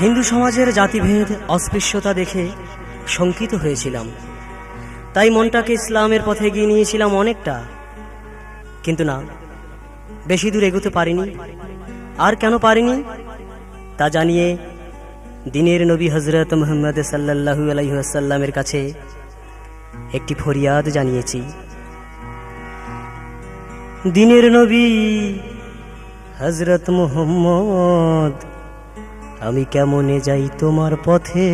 হিন্দু সমাজের জাতিভেদ, অস্পৃশ্যতা দেখে শঙ্কিত হয়েছিলাম। তাই মনটাকে ইসলামের পথে এগিয়ে নিয়েছিলাম অনেকটা। কিন্তু না, বেশি দূর এগোতে পারিনি। আর কেন পারিনি? তা জানিয়ে দিনের নবী হজরত মোহাম্মদ সাল্লাহু আলাইসাল্লামের কাছে একটি ফরিয়াদ জানিয়েছি। দিনের নবী হজরত মোহাম্মদ আমি কেমনে যাই তোমার পথে?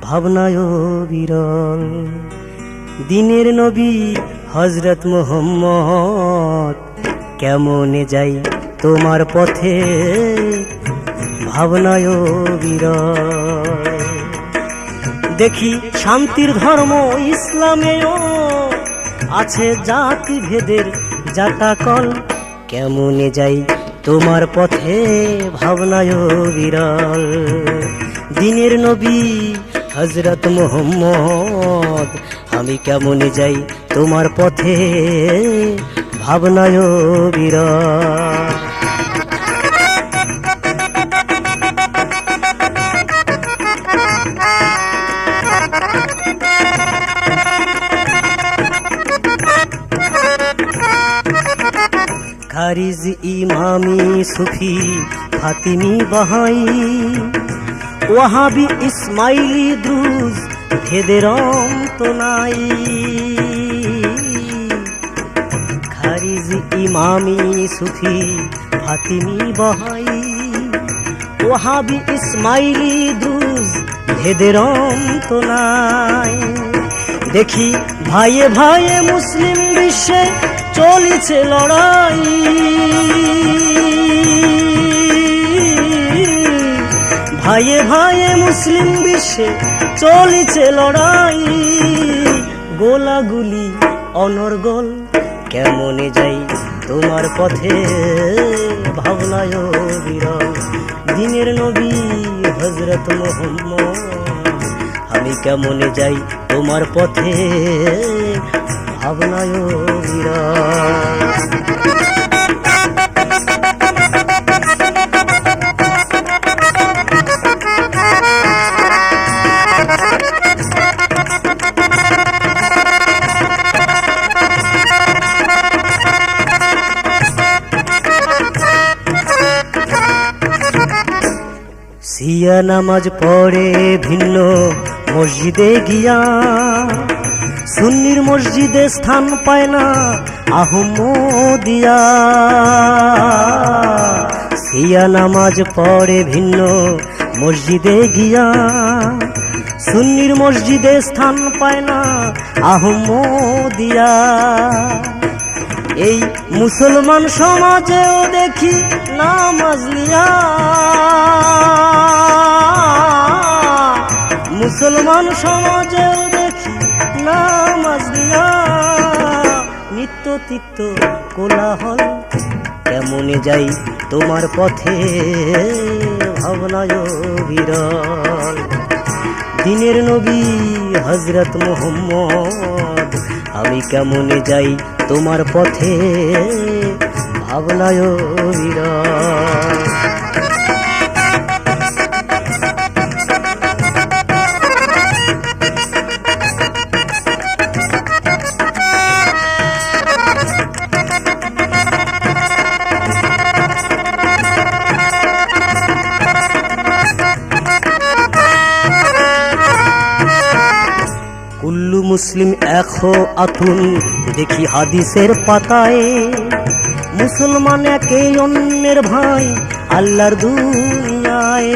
ভাবনায় বিরল। দিনের নবী হজরত মোহাম্মদ কেমনে যাই তোমার পথে? ভাবনায় বিরল। দেখি শান্তির ধর্ম ইসলামেও আছে জাতি ভেদের জাটাকল। কেমনে যাই তোমার পথে ভাবনায় বিরল। দিনের নবী হজরত মোহাম্মদ, আমি কেমন যাই তোমার পথে ভাবনায় বিরল। খারিজ ইমামি সুফি ফাতিমি বাহাই। ওয়াহাবি ইসমাইলি দ্রুজ ভেদের তো নাই। খারিজ ইমামি সুফি ফাতিমি বাহাই। ওয়াহাবি ইসমাইলি দ্রুজ ভেদের তো নাই। দেখি ভাইয়ে ভাইয়ে মুসলিম বিশ্বে চলিছে লড়াই। ভাইয়ে ভাইয়ে মুসলিম বিশ্বে চলিছে লড়াই। গোলাগুলি অনর্গল, কেমনে যাই তোমার পথে? ভাবনায় বিরল, দিনের নবী হজরত মোহাম্মদ। আমি কেমনে যাই তোমার পথে? ভাবনায় বিরল। সিয়া নামাজ পড়ে ভিন্ন মসজিদে গিয়া, সুন্নির মসজিদে স্থান পায় না আহমদিয়া। সিয়া নামাজ পড়ে ভিন্ন মসজিদে গিয়া, সুন্নির মসজিদে স্থান পায় না আহমদিয়া। এই মুসলমান সমাজেও দেখি নামাজ নিয়া। মুসলমান সমাজেও দেখি নামাজ নিয়া। নিত্য তিক্ত কোলাহল কেমনে যাই তোমার পথে ভাবনায় বিরল। দিনের নবী হজরত মোহাম্মদ, আমি কেমনে যাই তোমার পথে ভাবনায় বিরল কুল্লু মুসলিম এখো আতুন। দেখি হাদিসের পাতায়, মুসলমান একে অন্যের ভাই, আল্লাহর দুনিয়ায়।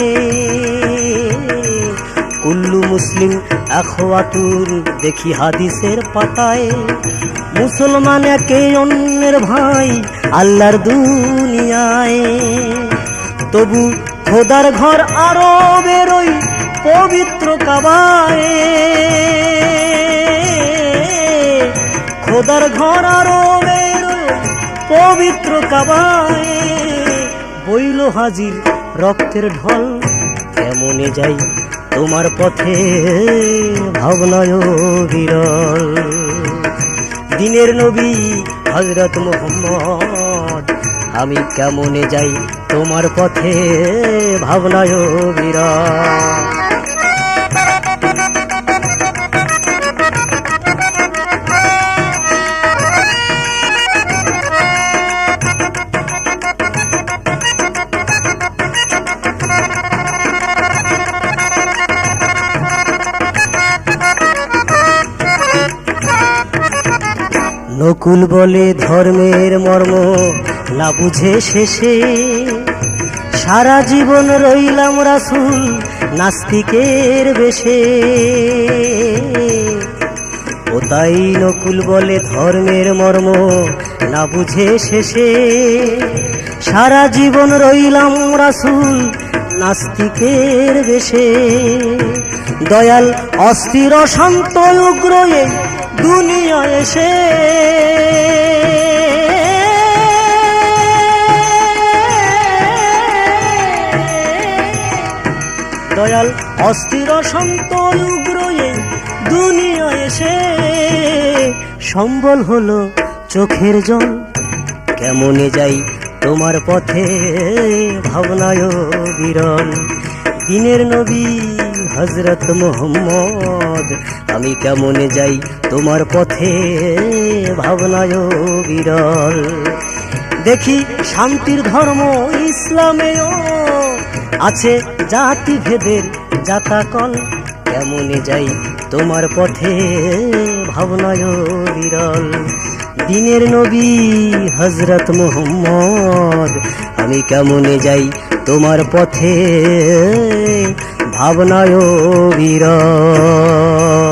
কুল্লু মুসলিম এখো আতুন, দেখি হাদিসের পাতায়, মুসলমান একে অন্যের ভাই, আল্লাহর দুনিয়ায়। তবু খোদার ঘর আরও বেরোই পবিত্র কাবায়। খোদার ঘর আরও পবিত্র কাবায় বইল হাজির রক্তের ঢল, কেমনে যাই তোমার পথে ভাবনায় বিরল। দিনের নবী হজরত মোহাম্মদ, আমি কেমনে যাই তোমার পথে ভাবনায় বিরাট নকুল বলে ধর্মের মর্ম না বুঝে শেষে। সারা জীবন রইলাম রাসুল নাস্তিকের বেশে। ও তাই নকুল বলে ধর্মের মর্ম না বুঝে শেষে। সারা জীবন রইলাম রাসুল নাস্তিকের বেশে। দয়াল, অস্থির শান্ত উগ্র দুনিয়া এসে। দয়াল, অস্থির শান্ত উগ্র এই দুনিয়া এসে। সম্বল হলো চোখের জল। কেমনে যাই তোমার পথে? ভাবনায় বিরল। দিনের নবী হজরত মোহাম্মদ, আমি কেমনে যাই তোমার পথে? ভাবনায় বিরল। দেখি শান্তির ধর্ম ইসলামেও আছে জাতি ভেদের জাতাকল। কেমনে যাই তোমার পথে? ভাবনায় বিরল। দিনের নবী হজরত মোহাম্মদ, আমি কেমনে যাই তোমার পথে? ভাবনায় বিরল